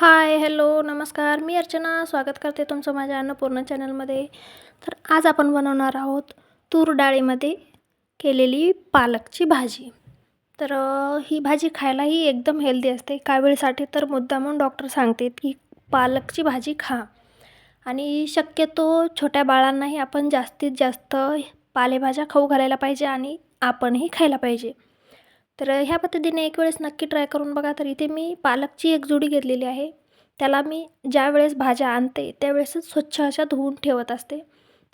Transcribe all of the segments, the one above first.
Hi hello नमस्कार. मी अर्चना. स्वागत करते तुमचं माझ्या अन्नपूर्ण चॅनलमध्ये. तर आज आपण बनवणार आहोत तूर डाळीमध्ये केलेली पालकची भाजी. तर ही भाजी खायलाही एकदम हेल्दी असते. कावीळसाठी तर मुद्दामून डॉक्टर सांगतात की पालकची भाजी खा. आणि शक्यतो छोट्या बाळांनाही आपण जास्तीत जास्त पालेभाज्या खाऊ घालायला पाहिजे आणि आपणही खायला पाहिजे. तर ह्या पद्धतीने एक वेळेस नक्की ट्राय करून बघा तर इथे मी पालकची एक जुडी घेतलेली आहे. त्याला मी ज्या वेळेस भाज्या आणते त्यावेळेसच स्वच्छ अशा धुवून ठेवत असते.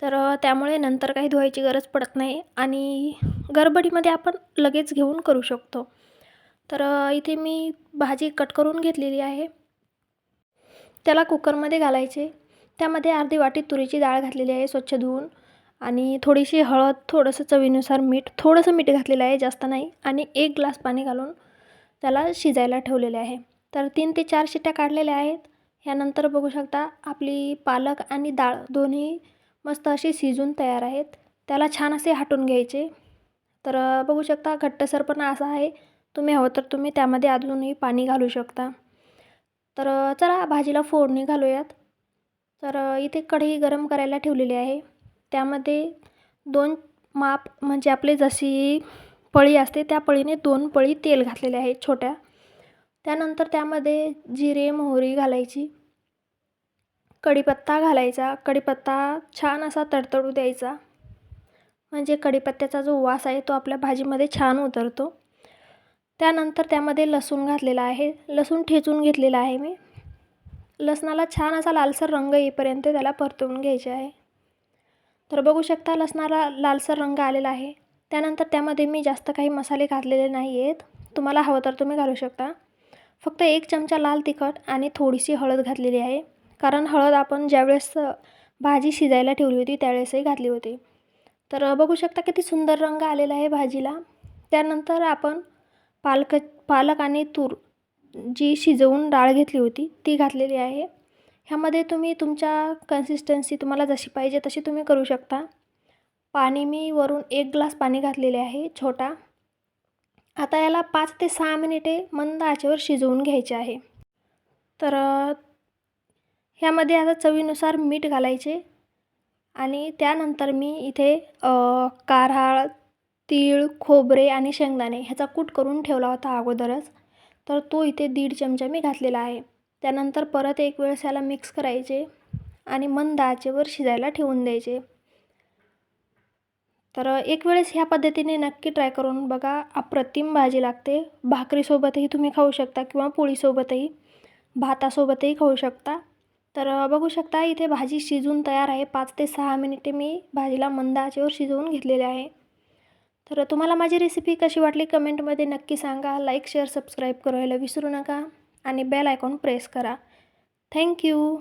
तर त्यामुळे नंतर काही धुवायची गरज पडत नाही आणि गडबडीमध्ये आपण लगेच घेऊन करू शकतो. तर इथे मी भाजी कट करून घेतलेली आहे. त्याला कुकरमध्ये घालायचे. त्यामध्ये अर्धी वाटी तुरीची डाळ घातलेली आहे स्वच्छ धुवून. आणि थोडीशी हळद थोडंसं चवीनुसार मीठ थोडंसं मीठ घातलेलं आहे जास्त नाही. आणि एक ग्लास पाणी घालून त्याला शिजायला ठेवलेले आहे. तर तीन ते चार शिट्ट्या काढलेल्या आहेत. ह्यानंतर बघू शकता आपली पालक आणि डाळ दोन्ही मस्त अशी शिजून तयार आहेत. त्याला छान असे हाटून घ्यायचे. तर बघू शकता घट्टसरपणा असा आहे. तुम्ही हवं तर तुम्ही त्यामध्ये अजूनही पाणी घालू शकता. तर चला भाजीला फोडणी घालूयात. तर इथे कढई गरम करायला ठेवलेली आहे. त्यामध्ये दोन माप म्हणजे आपली जशी पळी असते त्या पळीने दोन पळी तेल घातलेले आहे छोट्या. त्यानंतर त्यामध्ये जिरे मोहरी घालायची. कढीपत्ता घालायचा. कढीपत्ता छान असा तडतडू द्यायचा. म्हणजे कढीपत्त्याचा जो वास आहे तो आपल्या भाजीमध्ये छान उतरतो. त्यानंतर त्यामध्ये लसूण घातलेला आहे. लसूण ठेचून घेतलेला आहे मी. लसणाला छान असा लालसर रंग येईपर्यंत त्याला परतवून घ्यायचे आहे. तर बघू शकता लसणाला लालसर रंग आलेला आहे. त्यानंतर त्यामध्ये मी जास्त काही मसाले घातलेले नाही आहेत तुम्हाला हवं तर तुम्ही घालू शकता. फक्त एक चमचा लाल तिखट आणि थोडीशी हळद घातलेली आहे. कारण हळद आपण ज्यावेळेस भाजी शिजायला ठेवली होती त्यावेळेसही घातली होती. तर बघू शकता किती सुंदर रंग आलेला आहे भाजीला. त्यानंतर आपण पालक पालक आणि तूर जी शिजवून डाळ घेतली होती ती घातलेली आहे. ह्यामध्ये तुम्ही तुमच्या कन्सिस्टन्सी तुम्हाला जशी पाहिजे तशी तुम्ही करू शकता. पाणी मी वरून एक ग्लास पाणी घातलेले आहे छोटा. आता याला पाच ते सहा मिनिटे मंद आचेवर शिजवून घ्यायचे आहे. तर ह्यामध्ये आता चवीनुसार मीठ घालायचे आणि त्यानंतर मी इथे कारहाळ तीळ खोबरे आणि शेंगदाणे ह्याचा कूट करून ठेवला होता अगोदरच. तर तो इथे दीड चमचा मी घातलेला आहे. त्यानंतर परत एक वेळेस याला मिक्स करायचे आणि मंद आचेवर शिजायला ठेवून द्यायचे. तर एक वेळेस ह्या पद्धतीने नक्की ट्राय करून बघा अप्रतिम भाजी लागते. भाकरीसोबतही तुम्ही खाऊ शकता किंवा पोळीसोबतही भातासोबतही खाऊ शकता. तर बघू शकता इथे भाजी शिजून तयार आहे. पाच ते सहा मिनिटे मी भाजीला मंद आचेवर शिजवून घेतलेले आहे. तर तुम्हाला माझी रेसिपी कशी वाटली कमेंटमध्ये नक्की सांगा. लाईक शेअर सबस्क्राईब करायला विसरू नका. आणि बेल आयकॉन प्रेस करा. Thank you